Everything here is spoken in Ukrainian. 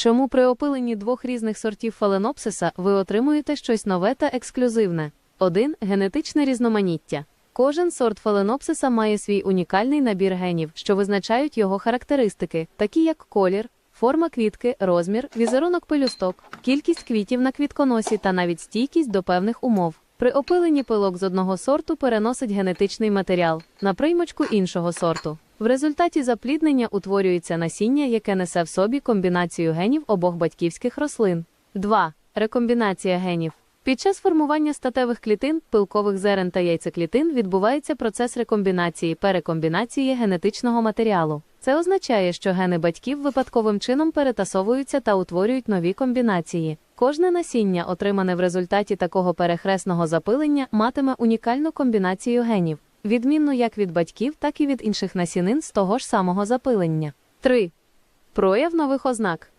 Чому при опиленні двох різних сортів фаленопсиса ви отримуєте щось нове та ексклюзивне? 1. Генетичне різноманіття. Кожен сорт фаленопсиса має свій унікальний набір генів, що визначають його характеристики, такі як колір, форма квітки, розмір, візерунок пелюсток, кількість квітів на квітконосі та навіть стійкість до певних умов. При опиленні пилок з одного сорту переносить генетичний матеріал на приймочку іншого сорту. В результаті запліднення утворюється насіння, яке несе в собі комбінацію генів обох батьківських рослин. 2. Рекомбінація генів. Під час формування статевих клітин, пилкових зерен та яйцеклітин відбувається процес рекомбінації перекомбінації генетичного матеріалу. Це означає, що гени батьків випадковим чином перетасовуються та утворюють нові комбінації. Кожне насіння, отримане в результаті такого перехресного запилення, матиме унікальну комбінацію генів, відмінну як від батьків, так і від інших насінин з того ж самого запилення. 3. Прояв нових ознак.